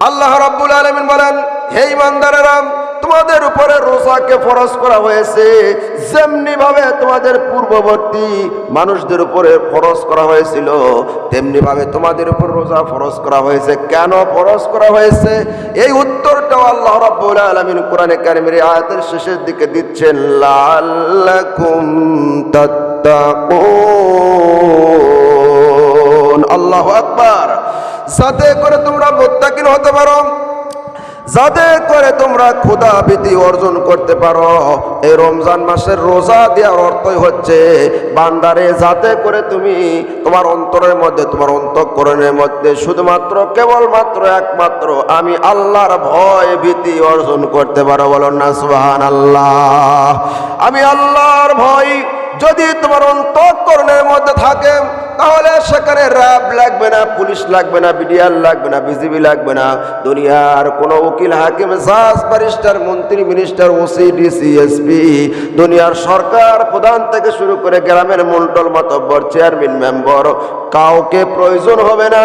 আল্লাহ রাব্বুল আলমিন বলেন, হে ইমানদারেরা তোমাদের উপরে রোজাকে ফরজ করা হয়েছে। যেমনি ভাবে তোমাদের পূর্ববর্তী মানুষদের উপরে ফরজ করা হয়েছিল তেমনি ভাবে তোমাদের উপর রোজা ফরজ করা হয়েছে। কেন ফরজ করা হয়েছে? এই উত্তরটাও আল্লাহ রাব্বুল আলামিন কোরআনে কারিমের আয়াতের শেষের দিকে দিচ্ছেন লাল্লাকুম তাত্তাকুন। আল্লাহু আকবার। যাতে করে তোমরা মুত্তাকিন হতে পারো। যাতে করে তোমরা ক্ষুদা ভীতি অর্জন করতে পারো। এই রমজান মাসের রোজা দেওয়ার অর্থই হচ্ছে বান্দারে, যাতে করে তুমি তোমার অন্তরের মধ্যে, তোমার অন্তঃকরণের মধ্যে শুধুমাত্র, কেবলমাত্র, একমাত্র আমি আল্লাহর ভয়, ভীতি অর্জন করতে পারো। বলো না সুহান আল্লাহ আমি আল্লাহর ভয়, যদি তোমার অন্তঃকরণের মধ্যে থাকে তাহলে সেখানে র্যাব লাগবে না, পুলিশ লাগবে না, বিডিআর লাগবে না, বিজিবি লাগবে না। দুনিয়ার কোন উকিল, হাকিম ব্যারিস্টার, মন্ত্রী, মিনিস্টার, ওসি, ডিসি, এসপি, দুনিয়ার সরকার প্রধান থেকে শুরু করে গ্রামের মন্ডল, মাতব্বর, চেয়ারম্যান, মেম্বার, কাউকে প্রয়োজন হবে না।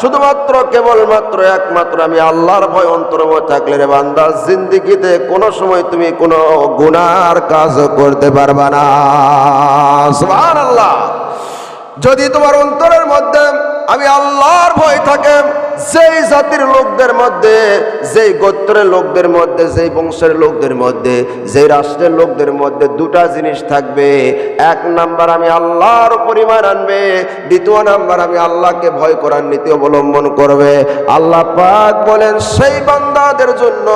শুধুমাত্র, কেবলমাত্র, একমাত্র আমি আল্লাহর ভয় অন্তর্ময় থাকলে রে বান্দা, জিন্দিগিতে কোনো সময় তুমি কোনো গুনার কাজ করতে পারবা না। সুবহানাল্লাহ। যদি তোমার অন্তরের মধ্যে আমি আল্লাহর ভয় থাকে যেই জাতির লোকদের মধ্যে, যেই গোত্রের লোকদের মধ্যে, যেই বংশের লোকদের মধ্যে, যেই রাষ্ট্রের লোকদের মধ্যে দুটা জিনিস থাকবে। এক নাম্বার আমি আল্লাহর পরিমাণ আনবে, দ্বিতীয় নাম্বার আমি আল্লাহকে ভয় করার নীতি অবলম্বন করবে। আল্লাহ পাক বলেন, সেই বান্দাদের জন্য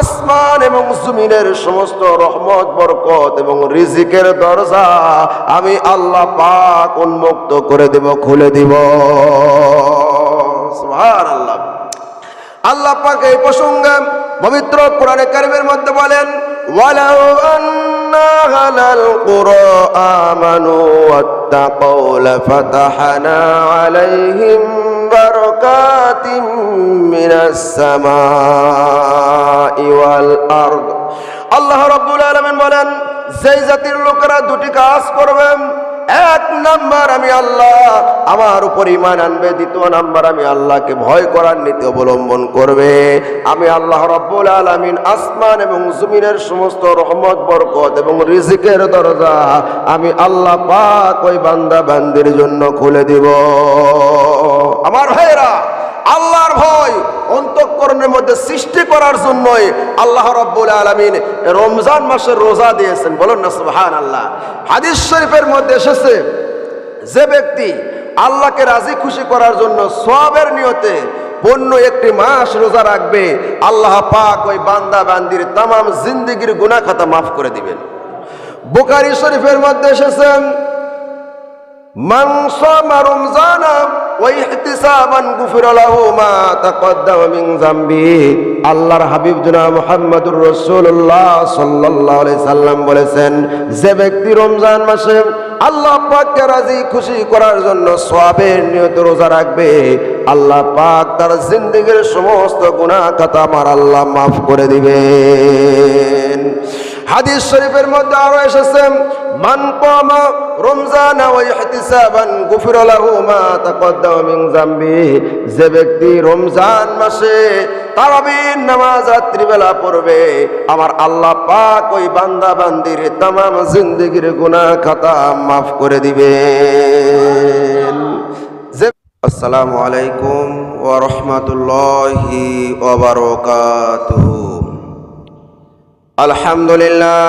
আসমান এবং জমিনের সমস্ত রহমত, বরকত এবং রিজিকের দরজা আমি আল্লাহ পাক উন্মুক্ত করে দেব, খুলে দিব। সুবহানাল্লাহ। আল্লাহ পাক এই প্রসঙ্গে পবিত্র কোরআনে কারিমের মধ্যে বলেন, ওয়ালাউ আল্লাহ বলেন, যেই জাতির লোকেরা দুটি কাজ করবেন এক নাম্বার আমি আল্লাহ। আমার উপর ইমান আনবে, দ্বিতীয় নাম্বার আমি আল্লাহকে ভয় করার নীতি অবলম্বন করবে। আমি আল্লাহ রব্বুল আলমিন আসমান এবং জুমিনের সমস্ত রহমত, বরকত এবং রিজিকের দরজা আমি আল্লাহ পাক ওই বান্দা বান্দির জন্য খুলে দিব। আমার ভাইয়েরা আল্লাহর ভয় অন্তঃকরণের মধ্যে সৃষ্টি করার জন্যই আল্লাহ রব্বুল আলমিন রমজান মাসের রোজা দিয়েছেন। বলুন না সুহান আল্লাহ হাদিস শরীফের মধ্যে এসেছে, যে ব্যক্তি আল্লাহকে রাজি খুশি করার জন্য সবের নিয়তে পণ্য একটি মাস রোজা রাখবে, আল্লাহ পাক ওই বান্দা, বান্দির তাম জিন্দিগির গুনা খাতা মাফ করে দিবেন। বোকারি শরীফের মধ্যে এসেছেন মাংস মা রমজান হাবিব সাল্লাম বলেছেন, যে ব্যক্তি রমজান মাসে আল্লাহ পাককে রাজি খুশি করার জন্য সওয়াবের নিয়ত রোজা রাখবে, আল্লাহ পাক তার জিন্দেগীর সমস্ত গুণা কথা আমার আল্লাহ মাফ করে দিবেন। হাদিস শরীফের মধ্যে আরও এসেছেন মান কমা রমজান ওয়াইহতিসাবান গুফির লাহু মা তাকদ্দাম মিন জামবি যে ব্যক্তি রমজান মাসে তারাবির নামাজ রাত্রিবেলা পড়বে, আমার আল্লাহ পাক ওই বান্দা বান্দির তামাম জিন্দিগির গুনাহ খাতা মাফ করে দিবে আসসালামু আলাইকুম ওয়া রাহমাতুল্লাহি ওয়া বারাকাতুহু। আলহামদুলিল্লাহ।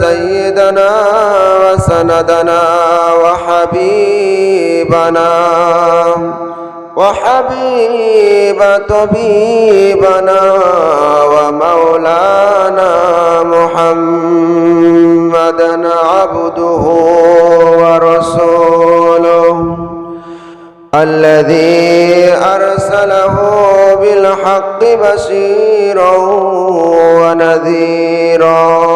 سيدنا وسندنا وحبيبنا وحبيب طبيبنا ومولانا محمدا عبده ورسوله الذي أرسله بالحق بشيرا ونذيرا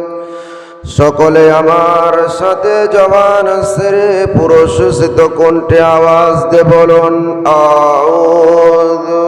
সকলে আমার সাথে জবান সেরে পুরস্কৃত কণ্ঠে আওয়াজ দে বলুন আউযু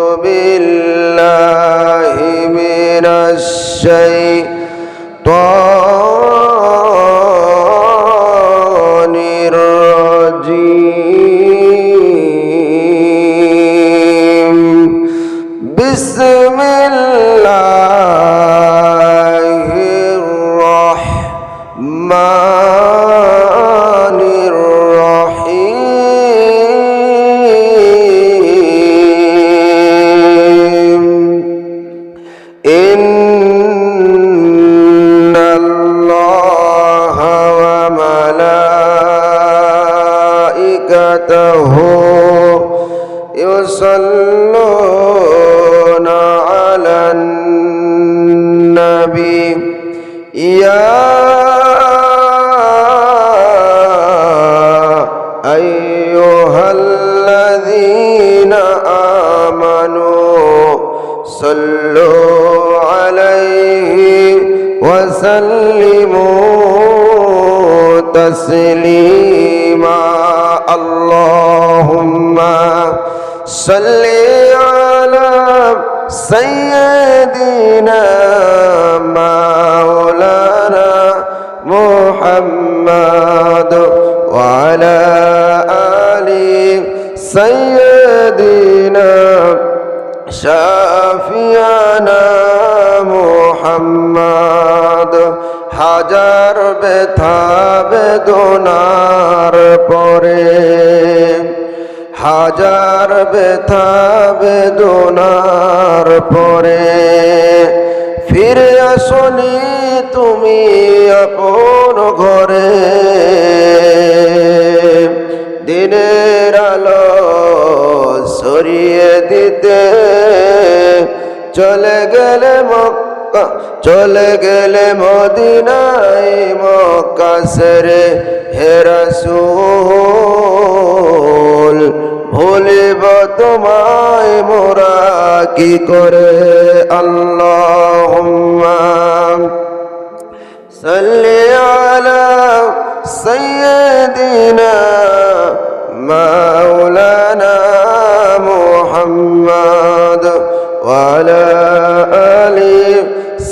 تسليما اللهم صل على سيدنا مولانا محمد وعلى آل سيدنا شافينا محمد. হাজার ব্যথা বেদনার পরে। হাজার ব্যথা বেদনার পরে। ফিরে আসনি তুমি আপন ঘরে। দিনের আলো সরিয়ে দিতে চলে গেলে মক্কা চলে গেলে মদিনায় মক্কাসরে হেরাসুল ভুলিব তোমায় মোরা কি করে? আল্লাহ সাল্লি আলা সৈয়দিনা মাওলানা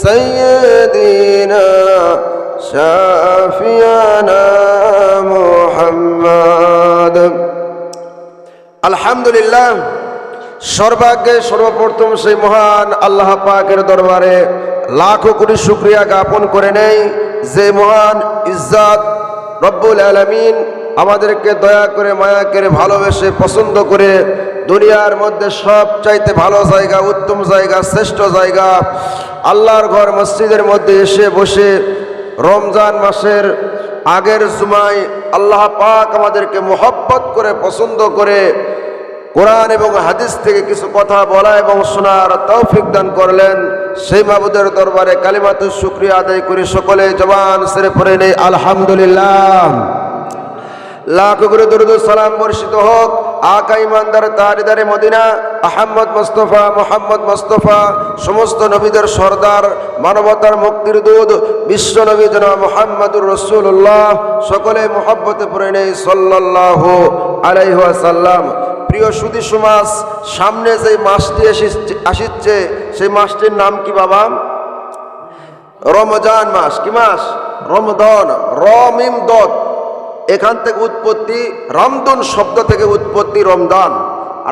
سيدنا شافينا محمد আলহামদুলিল্লাহ সর্বাগ্যে সর্বপ্রথম সেই মহান আল্লাহ পাকের দরবারে লাখো কোটি শুক্রিয়া জ্ঞাপন করে নেই যে মহান ইজ্জাত রব্বুল আলমিন আমাদেরকে দয়া করে, মায়া করে, ভালোবেসে, পছন্দ করে দুনিয়ার মধ্যে সব চাইতে ভালো জায়গা, উত্তম জায়গা, শ্রেষ্ঠ জায়গা, আল্লাহর ঘর মসজিদের মধ্যে এসে বসে রমজান মাসের আগের সময় আল্লাহ পাক আমাদেরকে মোহব্বত করে, পছন্দ করে কোরআন এবং হাদিস থেকে কিছু কথা বলা এবং শোনার তৌফিক দান করলেন। সেই মাবুদের দরবারে কালিমাতু শুক্রিয়া আদায় করে সকলে জবান সেরে পড়ে নেই। আলহামদুলিল্লাহ। লাখ করে দরুদ সালাম বর্ষিত হোক। আকা ইমানদার, তারিদারে Medina, Ahmad Mustafa, Muhammad Mustafa, সমস্ত নবীদের সর্দার, মানবতার মুক্তির দুধ বিশ্ব নবী জন মোহাম্মদুর রসুল্লাহ সকলে মোহাব্বতে পড়ে নেই সাল্লাহ আলাইহাসাল্লাম প্রিয় সুদী সমাজ সামনে যে মাসটি আসিচ্ছে, সেই মাসটির নাম কি বাবা? রমজান মাস, কি মাস? রমদন রমিম দত এখান থেকে উৎপত্তি রামদুন শব্দ থেকে উৎপত্তি রমদান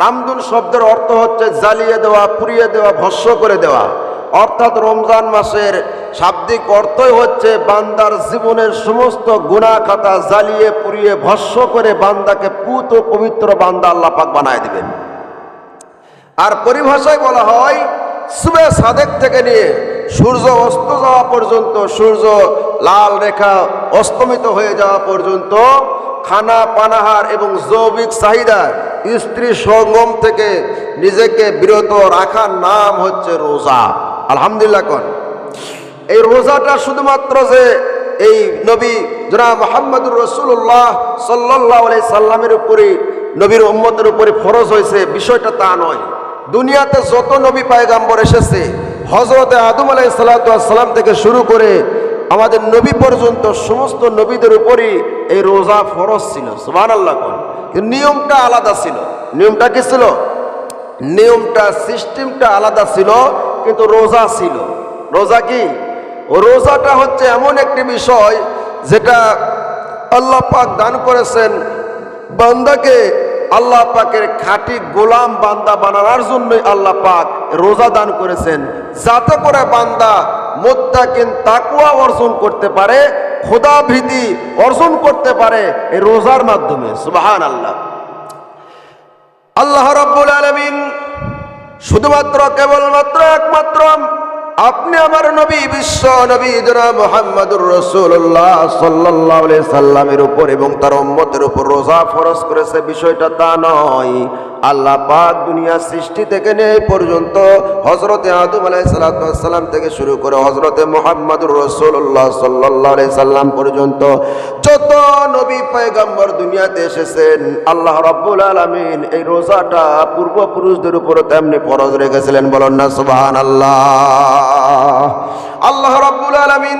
রামদুন শব্দের অর্থ হচ্ছে জ্বালিয়ে দেওয়া, পুড়িয়ে দেওয়া, ভস্য করে দেওয়া। অর্থাৎ রমজান মাসের শাব্দিক অর্থই হচ্ছে বান্দার জীবনের সমস্ত গুণা খাতা জ্বালিয়ে, পুড়িয়ে, ভস্য করে বান্দাকে পুত ও পবিত্র বান্দা আল্লাহ পাক বানায় দিবেন। আর পরিভাষায় বলা হয় সুবে সাদেক থেকে নিয়ে সূর্য অস্ত যাওয়া পর্যন্ত, সূর্য লাল রেখা অস্তমিত হয়ে যাওয়া পর্যন্ত খানা, পানাহার এবং জৈবিক চাহিদা স্ত্রী সঙ্গম থেকে নিজেকে বিরত রাখার নাম হচ্ছে রোজা। আলহামদুলিল্লাহ কন। এই রোজাটা শুধুমাত্র যে এই নবী জনাব মোহাম্মদুর রসুল্লাহ সাল্লাহ আলাই সাল্লামের উপরে নবীর উম্মতের উপরে ফরজ হয়েছে, বিষয়টা তা নয়। দুনিয়াতে যত নবী পায়গাম্বর এসেছে হজরতে আদম আলাই সাল্লাম থেকে শুরু করে আমাদের নবী পর্যন্ত সমস্ত নবীদের উপরই এই রোজা ফরজ ছিল সুবান আল্লাহ নিয়মটা আলাদা ছিল। নিয়মটা কি ছিল? নিয়মটা, সিস্টেমটা আলাদা ছিল, কিন্তু রোজা ছিল। রোজা কি? রোজাটা হচ্ছে এমন একটি বিষয় যেটা আল্লাহ পাক দান করেছেন বান্দাকে আল্লাহ পাকের খাঁটি গোলাম বান্দা বানানোর জন্যই আল্লাহ পাক রোজা দান করেছেন। যাতে করে বান্দা মোত্তাকিন তাকুয়া অর্জন করতে পারে, খোদা ভীতি অর্জন করতে পারে এই রোজার মাধ্যমে। সুবাহান আল্লাহ আল্লাহ রব্বুল আলমিন শুধুমাত্র কেবলমাত্র একমাত্র আপনি আমার নবী, বিশ্ব নবী জনা মোহাম্মদুর রসুল্লাহ সাল্লাহ সাল্লামের উপর এবং তার উম্মতের উপর রোজা ফরস করেছে, বিষয়টা তা নয়। আল্লাহ পাক দুনিয়া সৃষ্টি থেকে নেই পর্যন্ত হজরতে আদম আলাই সাল্লাম থেকে শুরু করে হজরতে মোহাম্মদুর রসুল্লাহ সাল্লাহ সাল্লাম পর্যন্ত যত নবী পয়গম্বর দুনিয়াতে এসেছেন, আল্লাহ রব্বুল আলমিন এই রোজাটা পূর্বপুরুষদের উপর তেমনি ফরজ রেখেছিলেন। বলুন না সুবাহান আল্লাহ আল্লাহ রব্বুল আলমিন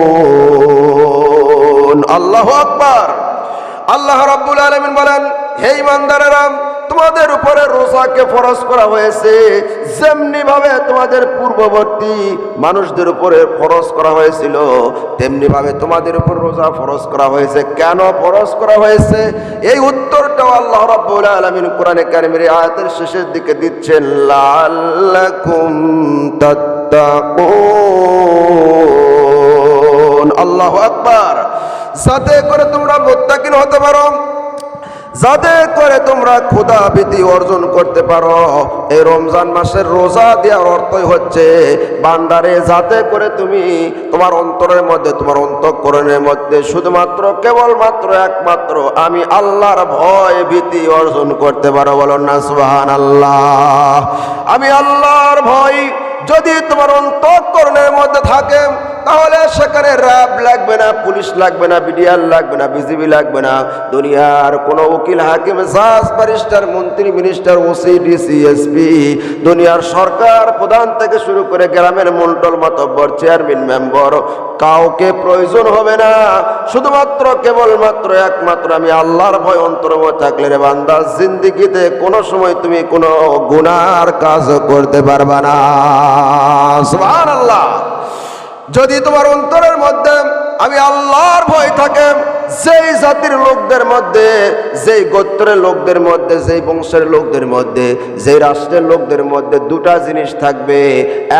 আল্লাহ আকবার। আল্লাহ রাব্বুল আলামিন বলেন, হে ইমানদারেরা তোমাদের উপরে রোজাকে ফরজ করা হয়েছে। যেমনি ভাবে তোমাদের পূর্ববর্তী মানুষদের উপরে ফরজ করা হয়েছিল তেমনি ভাবে তোমাদের উপর রোজা ফরজ করা হয়েছে। কেন ফরজ করা হয়েছে? এই উত্তরটাও আল্লাহ রাব্বুল আলামিন কোরআনে কারিমের আয়াতের শেষের দিকে দিচ্ছেন লাল্লাকুম তাত্তাকুন। আল্লাহু আকবার। যাতে করে তোমরা মুত্তাকিন হতে পারো, যাতে করে তোমরা ক্ষুদা ভীতি অর্জন করতে পারো। এই রমজান মাসের রোজা দেওয়ার অর্থই হচ্ছে বান্দারে, যাতে করে তুমি তোমার অন্তরের মধ্যে, তোমার অন্তঃকরণের মধ্যে শুধুমাত্র, কেবলমাত্র, একমাত্র আমি আল্লাহর ভয়, ভীতি অর্জন করতে পারো। বলো না সুহান আল্লাহ আমি আল্লাহর ভয় যদি তোমার অন্তঃকরণের মধ্যে থাকে, তাহলে সেখানে র্যাব লাগবে না, পুলিশ লাগবে না, বিডিআর লাগবে না, বিজিবি লাগবে না। দুনিয়ার কোনো উকিল, হাকিম, জাজ, ব্যারিস্টার, মন্ত্রী, মিনিস্টার, ওসি, ডিসি, এসপি, দুনিয়ার সরকার প্রধান থেকে শুরু করে গ্রামের মন্ডল, মাতব্বর, চেয়ারম্যান, মেম্বার কাউকে প্রয়োজন হবে না। শুধুমাত্র কেবলমাত্র একমাত্র আমি আল্লাহর ভয় অন্তরম থাকলে রে বান্দা, জিন্দিগিতে কোনো সময় তুমি কোনো গুনার কাজ করতে পারবে না। আল্লাহ যদি তোমার অন্তরের মধ্যে আমি আল্লাহর ভয় থাকে যেই জাতির লোকদের মধ্যে, যেই গোত্রের লোকদের মধ্যে, যেই বংশের লোকদের মধ্যে, যেই রাষ্ট্রের লোকদের মধ্যে দুটা জিনিস থাকবে।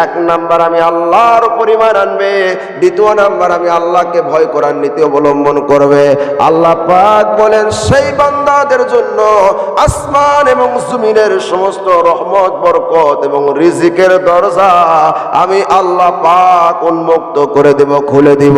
এক নাম্বার আমি আল্লাহর পরিমাণ আনবে, দ্বিতীয় নাম্বার আমি আল্লাহকে ভয় করার নীতি অবলম্বন করবে। আল্লাহ পাক বলেন, সেই বান্দাদের জন্য আসমান এবং জমিনের সমস্ত রহমত, বরকত এবং রিজিকের দরজা আমি আল্লাহ পাক উন্মুক্ত করে দেব, খুলে দিব।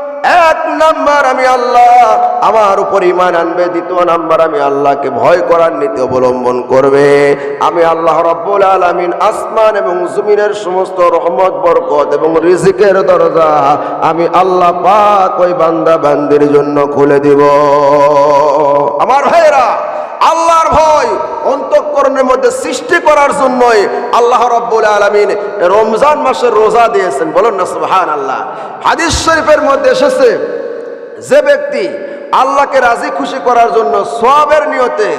এক নাম্বার আমি আল্লাহ। আমার উপর ইমান আনবে, দ্বিতীয় নাম্বার আমি আল্লাহকে ভয় করার নীতি অবলম্বন করবে। আমি আল্লাহ রব্বুল আলমিন আসমান এবং জমিনের সমস্ত রহমত, বরকত এবং রিজিকের দরজা আমি আল্লাহ পাক ওই বান্দা বান্দির জন্য খুলে দিব। আমার ভাইয়েরা আল্লাহর ভয় অন্তঃকরণের মধ্যে সৃষ্টি করার জন্যই আল্লাহ রব্বুল আলমিন রমজান মাসের রোজা দিয়েছেন। বলুন না সুহান আল্লাহ হাদিস শরীফের মধ্যে এসেছে, যে ব্যক্তি আল্লাহকে রাজি খুশি করার জন্য সবের নিয়তে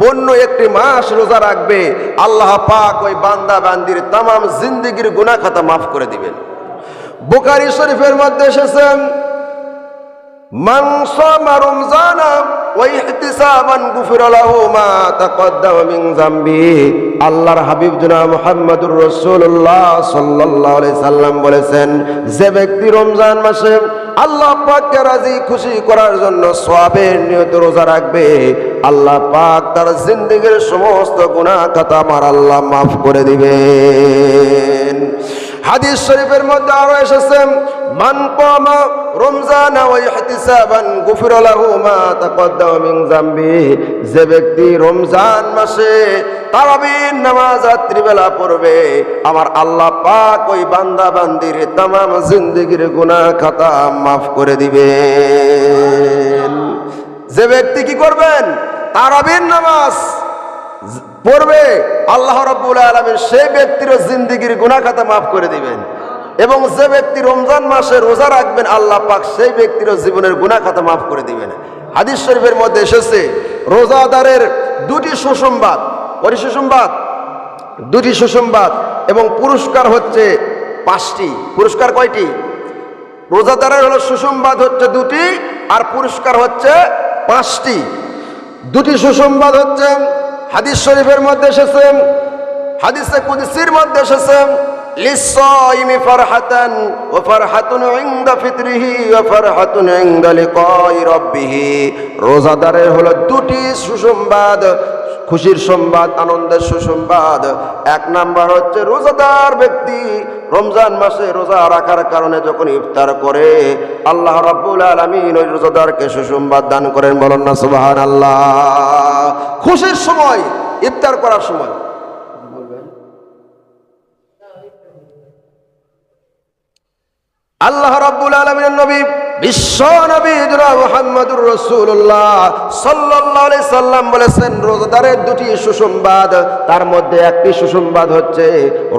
পণ্য একটি মাস রোজা রাখবে, আল্লাহ পাক ওই বান্দা, বান্দির তাম জিন্দিগির গুনা খাতা মাফ করে দিবেন। বোকারি শরীফের মধ্যে এসেছেন من صام رمضان واحتسابا غفر له ما تقدم من ذنبه আল্লাহর হাবিব জনা মুহাম্মদুর রাসূলুল্লাহ সাল্লাল্লাহু আলাইহি সাল্লাম বলেছেন যে ব্যক্তি রমজান মাসে আল্লাহ পাককে রাজি খুশি করার জন্য সওয়াবের নিয়ত রোজা রাখবে আল্লাহ পাক তার জিন্দেগীর সমস্ত গুনাহ খাতা আমার আল্লাহ মাফ করে দিবেন হাদিস শরীফের মধ্যে আরও এসেছে, মান কামা রমজান ইহতিসাবান গুফির লাহু মা তাকদ্দামা মিন যামবি। যে ব্যক্তি রমজান মাসে তারাবির নামাজ রাত্রিবেলা পড়বে, আমার আল্লাহ পাক ওই বান্দা বান্দির তামাম জিন্দেগীর গুনাহ খাতা মাফ করে দিবেন। যে ব্যক্তি কি করবেন? তারাবির নামাজ পড়বে আল্লাহ রব্বুল আলমের সেই ব্যক্তির জিন্দিগির গুণাখাতা মাফ করে দিবেন। এবং যে ব্যক্তি রমজান মাসে রোজা রাখবেন, আল্লাহ পাক সেই ব্যক্তির জীবনের গুণাখাতা মাফ করে দিবেন। হাদিস শরীফের মধ্যে এসেছে, রোজাদারের দুটি সুসংবাদ। করি সুসংবাদ? দুটি সুসংবাদ। এবং পুরস্কার হচ্ছে পাঁচটি। পুরস্কার কয়টি? রোজাদারের হলো সুসংবাদ হচ্ছে দুটি, আর পুরস্কার হচ্ছে পাঁচটি। দুটি সুসংবাদ হচ্ছে হাদিস শরীফের মধ্যে এসেছে, হাদিসে কুদিসির মধ্যে এসেছে লিসাইমি ফারহাতান ওয়া ফারহাতুন ইনদা ফিতরিহি রোজাদারের হলো দুটি সুসংবাদ খুশির সংবাদ, আনন্দের সুসংবাদ। এক নাম্বার হচ্ছে রোজাদার ব্যক্তি রমজান মাসে রোজা রাখার কারণে যখন ইফতার করে, আল্লাহ রাব্বুল আলামিন ওই রোজাদারকে সুসংবাদ দান করেন, বলেন না, সুবহানাল্লাহ। খুশির সময়, ইফতার করার সময়। আল্লাহ রাব্বুল আলামিনের নবী বিশ্ব মুহাম্মদুর রাসূলুল্লাহ সাল্লাল্লাহু আলাইহি সাল্লাম বলেছেন, রোজাদারের দুটি তার মধ্যে একটি হচ্ছে,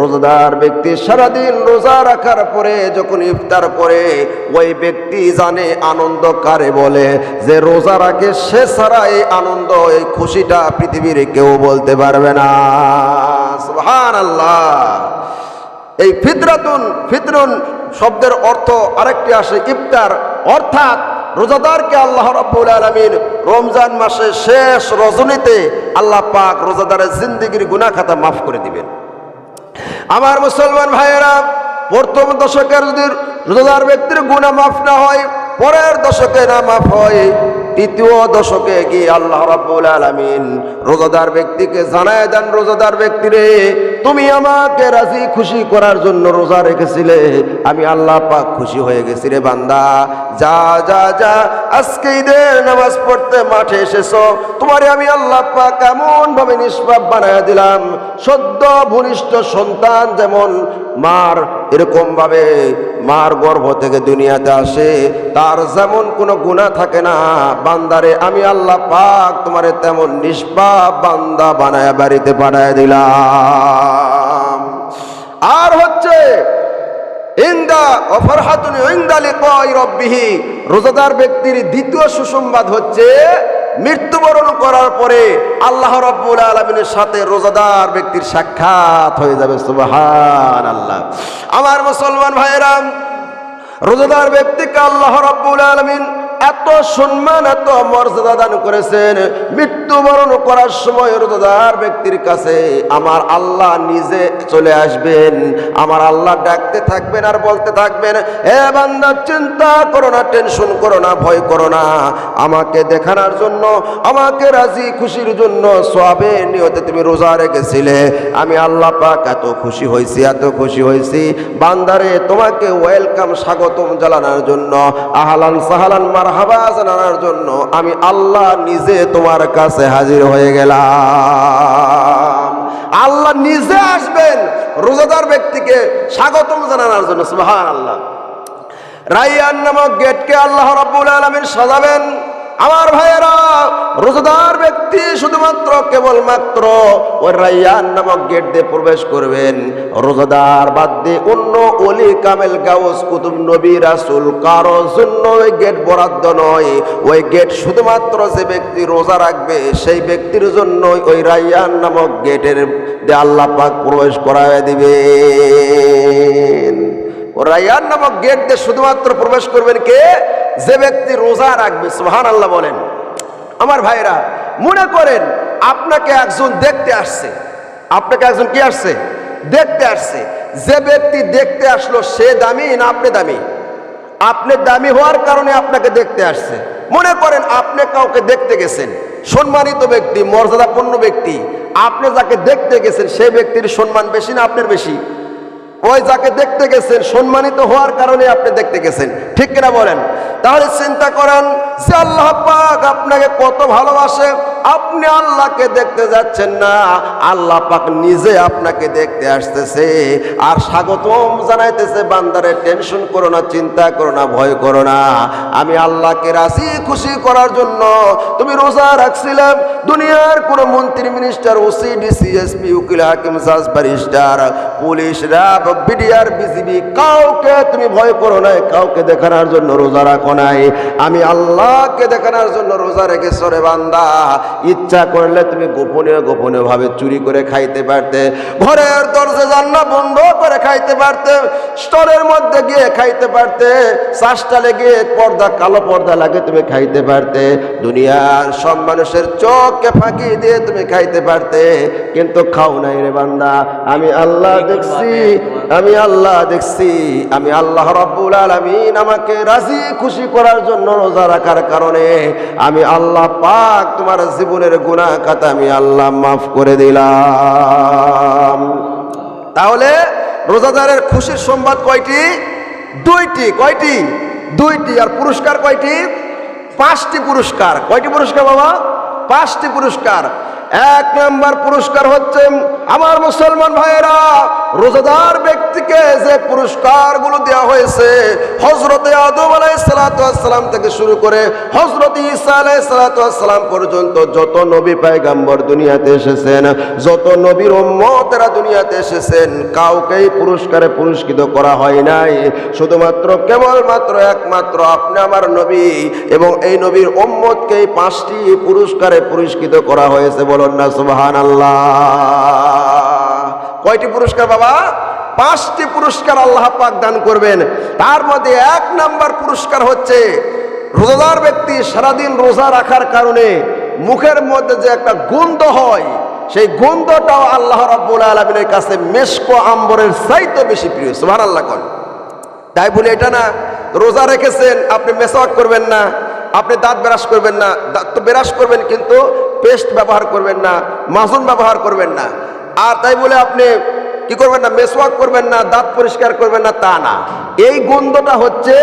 রোজাদার ব্যক্তি সারাদিন রোজা রাখার পরে যখন ইফতার করে, ওই ব্যক্তি জানে আনন্দ কারে বলে। যে রোজা রাখে, সে ছাড়া এই আনন্দ, এই খুশিটা পৃথিবীর কেউ বলতে পারবে না। সুবহানাল্লাহ। এই ফিতরাতুন ফিতরুন শব্দের অর্থ আরেকটি আসে, ইফতার। অর্থাৎ রোজাদারকে আল্লাহ রব্বুল আলমিন রমজান মাসে শেষ রজনীতে আল্লাহ পাক রোজাদারের জিন্দিগির গুনা খাতা মাফ করে দিবেন। আমার মুসলমান ভাইয়েরা, প্রথম দশকের যদি রোজাদার ব্যক্তির গুণা মাফ না হয়, পরের দশকে না মাফ হয় তৃতীয় দশকে গিয়ে আল্লাহ রাব্বুল আলামিন রোজাদার ব্যক্তিকে জানায় দেন, রোজাদার ব্যক্তিরে, তুমি আমাকে রাজি খুশি করার জন্য রোজা রেখেছিলে। আমি আল্লাহ পাক খুশি হয়ে গেছি রে বান্দা। যা যা যা, আজকে ঈদের নামাজ পড়তে মাঠে এসেছ। তোমারে আমি আল্লাহ পাক এমন ভাবে নিষ্পাপ বানায় দিলাম। সদ্য ভূনিষ্ঠ সন্তান যেমন মার এরকম ভাবে মার গর্ভ থেকে দুনিয়াতে আসে, তার যেমন কোনো গুণা থাকে না বান্দারে, আমি আল্লাহ পাক তোমারে তেমন নিষ্পাপ বান্দা বানায় বাড়িতে পাঠায় দিলাম। আর হচ্ছে রব্বিহি, রোজাদার ব্যক্তির দ্বিতীয় সুসংবাদ হচ্ছে, মৃত্যুবরণ করার পরে আল্লাহ রব্বুল আলমিনের সাথে রোজাদার ব্যক্তির সাক্ষাৎ হয়ে যাবে সুবাহান আল্লাহ আমার মুসলমান ভাইয়েরাম, রোজাদার ব্যক্তিকে আল্লাহ রব্বুল আলমিন এত সম্মান, এত মর্যাদা দান করেছেন, মৃত্যুবরণ করার সময় রোজাদার ব্যক্তির কাছে আমার আল্লাহ নিজে চলে আসবেন, আমার আল্লাহ ডাকতে থাকবেন আর বলতে থাকবেন, এ বান্দা, চিন্তা করো না, টেনশন করো না, ভয় করো না, আমাকে দেখানোর জন্য, আমাকে রাজি খুশির জন্য সবে নিয়তে তুমি রোজা রেখেছিলে, আমি আল্লাহ পাক এত খুশি হয়েছি, এত খুশি হয়েছি, বান্দারে, তোমাকে ওয়েলকাম স্বাগতম জানানোর জন্য, আহলান সাহালান মারহাবা জানানোর জন্য আমি আল্লাহ নিজে তোমার কাছে হাজির হয়ে গেলাম। আল্লাহ নিজে আসবেন, রোজাদার ব্যক্তিকে স্বাগতম জানানোর জন্য সুহান আল্লাহ রাইয়ান নামক গেটকে আল্লাহ রাব্বুল আলামিন সাজাবেন। আমার ভাইয়েরা, রোজাদার ব্যক্তি শুধুমাত্র কেবলমাত্র ওই রাইয়ান নামক গেট দিয়ে প্রবেশ করবেন। রোজাদার বাদ দিয়ে অন্য অলি কামেল গাউস, কুতুব নবী, রাসুল, কারও জন্য ওই গেট বরাদ্দ নয়। ওই গেট শুধুমাত্র যে ব্যক্তি রোজা রাখবে, সেই ব্যক্তির জন্য ওই রাইয়ান নামক গেটের দিয়ে আল্লাহ পাক প্রবেশ করায় দিবেন। রায়ান নামক গেট দিয়ে শুধুমাত্র প্রবেশ করবেন কে? যে ব্যক্তি রোজা রাখবে সুহান আল্লাহ বলেন। আমার ভাইরা মনে করেন আপনাকে একজন দেখতে আসছে। আপনাকে একজন কি আসছে? দেখতে আসছে। যে ব্যক্তি দেখতে আসলো, সে দামি না আপনি দামি? আপনি দামি হওয়ার কারণে আপনাকে দেখতে আসছে। মনে করেন আপনি কাউকে দেখতে গেছেন। সম্মানিত ব্যক্তি, মর্যাদাপূর্ণ ব্যক্তি। আপনি যাকে দেখতে গেছেন সেই ব্যক্তির সম্মান বেশি না আপনার বেশি? ওই যাকে দেখতে গেছেন, সম্মানিত হওয়ার কারণে আপনি দেখতে গেছেন। ঠিক কিনা বলেন? তাহলে চিন্তা করেন যে আল্লাহ পাক আপনাকে কত ভালোবাসে। আপনি আল্লাহকে দেখতে যাচ্ছেন না। আল্লাহ পাক নিজে আপনাকে দেখতে আসতেছে। আর স্বাগতম জানাইতেছে বান্দারে, টেনশন করো না, চিন্তা করো না, ভয় করো না। আমি আল্লাহকে রাজি খুশি করার জন্য তুমি রোজা রাখছিলাম দুনিয়ার কোন মন্ত্রী মিনিস্টার, ওসি, ডিসি, এসপি, উকিল, হাকিম, জাজ, barrister, police, RAB, BDR, BGB, কাউকে তুমি ভয় করো নাই, কাউকে দেখানোর জন্য রোজা রাখো নাই। আমি আল্লাহকে দেখানোর জন্য রোজা রেখেছো রে বান্দা। ইচ্ছা করলে তুমি গোপনীয় গোপনীয় ভাবে চুরি করে খাইতে পারতে, ঘরের দরজা জান্না বন্ধ করে খাইতে পারতে, স্টোরের মধ্যে গিয়ে খাইতে পারতে, চাষটালে গিয়ে পর্দা, কালো পর্দা লাগে তুমি খাইতে পারতে, দুনিয়ার সব মানুষের চোখকে ফাঁকি দিয়ে তুমি খাইতে পারতে, কিন্তু খাও নাই রে বান্দা। আমি আল্লাহ দেখছি, আমি আল্লাহ দেখছি, আমি আল্লাহ রব্বুল আলামিন আমাকে রাজি খুশি করার জন্য রোজা রাখার কারণে আমি আল্লাহ পাক তোমার জীবনের গুণা কথা আমি আল্লাহ মাফ করে দিলাম। তাহলে রোজাদারের খুশির সংবাদ কয়টি? দুইটি। কয়টি? দুইটি। আর পুরস্কার কয়টি? পাঁচটি পুরস্কার। কয়টি পুরস্কার বাবা? পাঁচটি পুরস্কার। এক নাম্বার পুরস্কার হচ্ছে আমার মুসলমান ভাইয়েরা, রোজাদার ব্যক্তিকে যে পুরস্কারগুলো দেওয়া হয়েছে হজরতে আদম আলাই সালাতাম থেকে শুরু করে হজরত ইসা আলাই সালাতাম পর্যন্ত যত নবী পায়গাম্বর দুনিয়াতে এসেছেন, যত নবীর উম্মতেরা দুনিয়াতে এসেছেন, কাউকেই পুরস্কারে পুরস্কৃত করা হয় নাই। শুধুমাত্র কেবলমাত্র একমাত্র আপনি আমার নবী এবং এই নবীর উম্মতকেই পাঁচটি পুরস্কারে পুরস্কৃত করা হয়েছে বলুন না সুবহান কয়টি পুরস্কার বাবা? পাঁচটি পুরস্কার আল্লাহ পাক দান করবেন। তার মধ্যে এক নাম্বার পুরস্কার হচ্ছে, রোজাদার ব্যক্তি সারাদিন রোজা রাখার কারণে মুখের মধ্যে যে একটা গন্ধ হয়, সেই গন্ধটাও আল্লাহ রাব্বুল আলমিনের কাছে মেশকো আম্বরের চাইতে বেশি প্রিয় সুবহান আল্লাহ কন। তাই বলে এটা না, রোজা রেখেছেন, আপনি মেসওয়াক করবেন না, আপনি দাঁত ব্রাশ করবেন না, দাঁত তো ব্রাশ করবেন কিন্তু পেস্ট ব্যবহার করবেন না মাসুন ব্যবহার করবেন না। আর তাই বলে আপনি কি করবেন না, মেসওয়াক করবেন না, দাঁত পরিষ্কার করবেন না, তা না। এই গন্ধটা হচ্ছে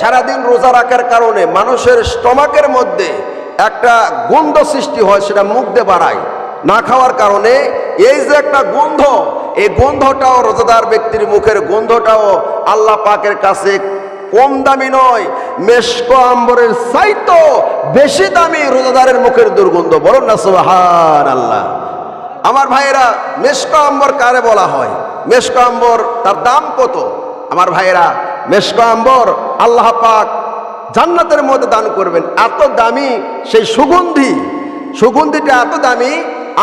সারাদিন রোজা রাখার কারণে মানুষের স্টমাকের মধ্যে একটা গন্ধ সৃষ্টি হয়, সেটা মুখ দিয়ে বাড়ায়। না খাওয়ার কারণে এই যে একটা গন্ধ, এই গন্ধটাও রোজাদার ব্যক্তির মুখের গন্ধটাও আল্লাহ পাকের কাছে কম দামি নয় মেশক আম্বরের চাইতো বেশি দামি রোজাদারের মুখের দুর্গন্ধ। বলুন না সুবহান আল্লাহ আমার ভাইয়েরা, মেশক আম্বর কারে বলা হয়? মেশক আম্বর, তার দাম কত? আমার ভাইয়েরা, মেশক আম্বর আল্লাহ পাক জান্নাতের মধ্যে দান করবেন। এত দামি সেই সুগন্ধি, সুগন্ধিটা এত দামি,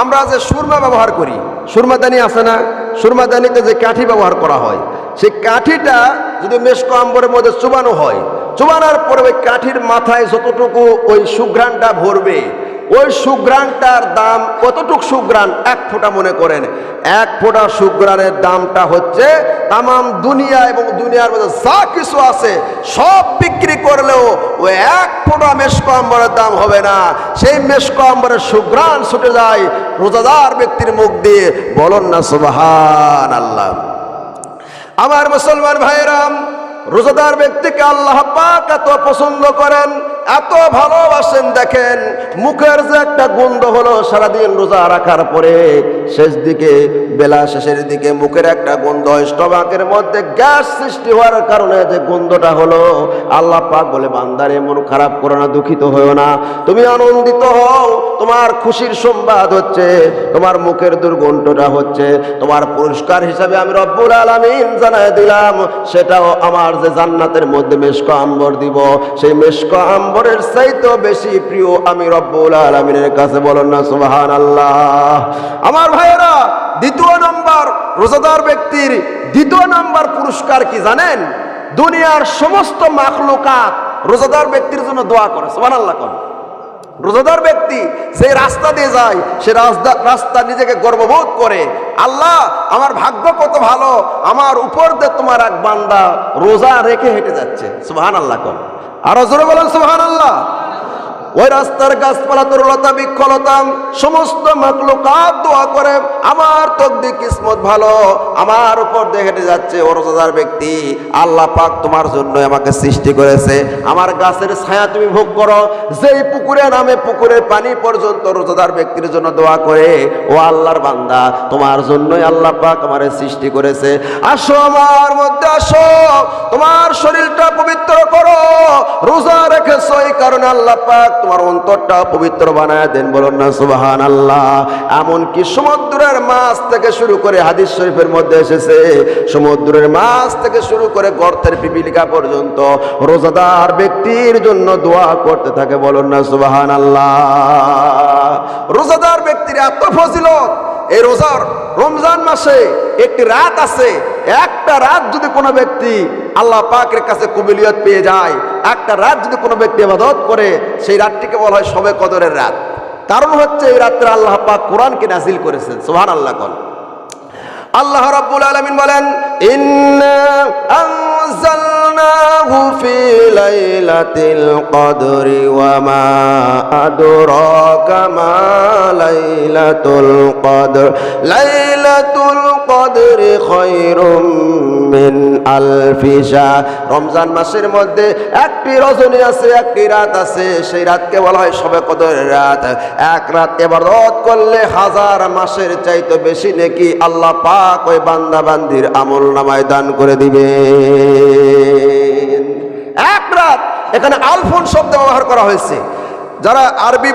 আমরা যে সুরমা ব্যবহার করি, সুরমাদানি আছে না? সুরমাদানিতে যে কাঠি ব্যবহার করা হয়, সেই কাঠিটা যদি মেশকো আম্বরের মধ্যে চুবানো হয় চুবানোর পরে ওই কাঠির মাথায় যতটুকু ওই সুঘ্রাণটা ভরবে, ওই সুগ্রানটার দাম কতটুক সুগ্রান এক ফোঁটা মনে করেন। এক ফোঁটা সুগ্রানের দামটা হচ্ছে তামাম দুনিয়া এবং দুনিয়ার মধ্যে যা কিছু আছে, সব বিক্রি করলেও ওই এক ফোঁটা মেশকো দাম হবে না। সেই মেশকো আম্বরের সুগ্রান ছুটে যায় রোজাদার ব্যক্তির মুখ দিয়ে। বলুন না সুবাহান আল্লাহ আমার মুসলমান ভাইরাম রোজাদার ব্যক্তিকে আল্লাহ পাক এত পছন্দ করেন এত ভালোবাসেন, দেখেন, মুখের যে একটা গন্ধ হলো সারাদিন রোজা রাখার পরে, শেষ দিকে, বেলা শেষের দিকে মুখের একটা গন্ধ হয় স্টমাকের মধ্যে গ্যাস সৃষ্টি হওয়ার কারণে যে গন্ধটা হলো, আল্লাহ পাক বলে, বান্দারে, মন খারাপ করো না, দুঃখিত হয়েও না। তুমি আনন্দিত হও, তোমার খুশির সংবাদ হচ্ছে, তোমার মুখের দুর্গন্ধটা হচ্ছে, তোমার পুরস্কার হিসাবে আমি রব্বুল আলামিন জানাই দিলাম, সেটাও আমার যে জান্নাতের মধ্যে মেশক আম্বর দিব, সেই মেশক আম্বরের চাইতে বেশি প্রিয় আমি রব্বুল আলমিনের কাছে বলেন না সুবাহান আল্লাহ আমার ভাইয়েরা, দ্বিতীয় নম্বর রোজাদার ব্যক্তির দ্বিতীয় নম্বর পুরস্কার কি জানেন? দুনিয়ার সমস্ত মাখলুকাত রোজাদার ব্যক্তির জন্য দোয়া করে সুবাহ আল্লাহ কোন। রোজাদার ব্যক্তি সেই রাস্তা দিয়ে যায়, সে রাস্তা রাস্তা নিজেকে গর্ববোধ করে, আল্লাহ, আমার ভাগ্য কত ভালো, আমার উপর দিয়ে তোমার এক বান্দা রোজা রেখে হেঁটে যাচ্ছে। সুহান আল্লাহ কর আরও জোরে বলেন সুহান আল্লাহ ওই রাস্তার গাছপালা তরুলতা, বৃক্ষলতা, সমস্ত মাকলুকাত দোয়া করে, আমার তকদি কিসমত ভালো, আমার উপর হেঁটে যাচ্ছে ও ব্যক্তি। আল্লাহ পাক তোমার জন্য আমাকে সৃষ্টি করেছে। আমার গাছের ছায়া তুমি ভোগ করো। যেই পুকুরে নামে পুকুরের পানি পর্যন্ত রোজাদার ব্যক্তির জন্য দোয়া করে, ও আল্লাহর বান্দা, তোমার জন্যই আল্লাহ পাক আমারে সৃষ্টি করেছে। আসো আমার মধ্যে, আসো। তোমার শরীরটা পবিত্র করো। রোজা রেখেছো এই কারণে আল্লাহ পাক তোমার অন্তরটা পবিত্র বানায় দেন, বলুন না সুবাহান আল্লাহ এমনকি সমুদ্রের মাছ থেকে শুরু করে হাদিস শরীফের মধ্যে এসেছে, সমুদ্রের মাছ থেকে শুরু করে গর্তের পিপিলিকা পর্যন্ত রোজাদার ব্যক্তির জন্য দোয়া করতে থাকে, বলুন না সুবাহান আল্লাহ রোজাদার ব্যক্তির এত ফজিলত এই রোজার রমজান মাসে একটি রাত আছে, একটা রাত যদি কোনো ব্যক্তি আল্লাহ পাকের কাছে কবিলিয়ত পেয়ে যায়, একটা রাত যদি কোনো ব্যক্তি আবাদত করে, সেই রাতটিকে বলা হয় সবে কদরের রাত। কারণ হচ্ছে এই রাত্রে আল্লাহ পাক কোরআনকে নাজিল করেছেন সোহান আল্লাহ কন। আল্লাহ রাব্বুল আলমিন বলেন আনজালনাহু في ليلة القدر وما أدراك ما ليلة القدر ليلة القدر خير খায়রুম আলফি শাহ রমজান মাসের মধ্যে একটি রজনী আছে, একটি রাত আছে। সেই রাতকে বলা হয় সবে কদরের রাত। এক রাত এবাদত করলে হাজার মাসের চাইতে বেশি নাকি আল্লাহ পাক ওই বান্দা বান্দির আমল নামায় দান করে দিবে এক রাত, এখানে আলফোন শব্দ ব্যবহার করা হয়েছে। যারা আরবি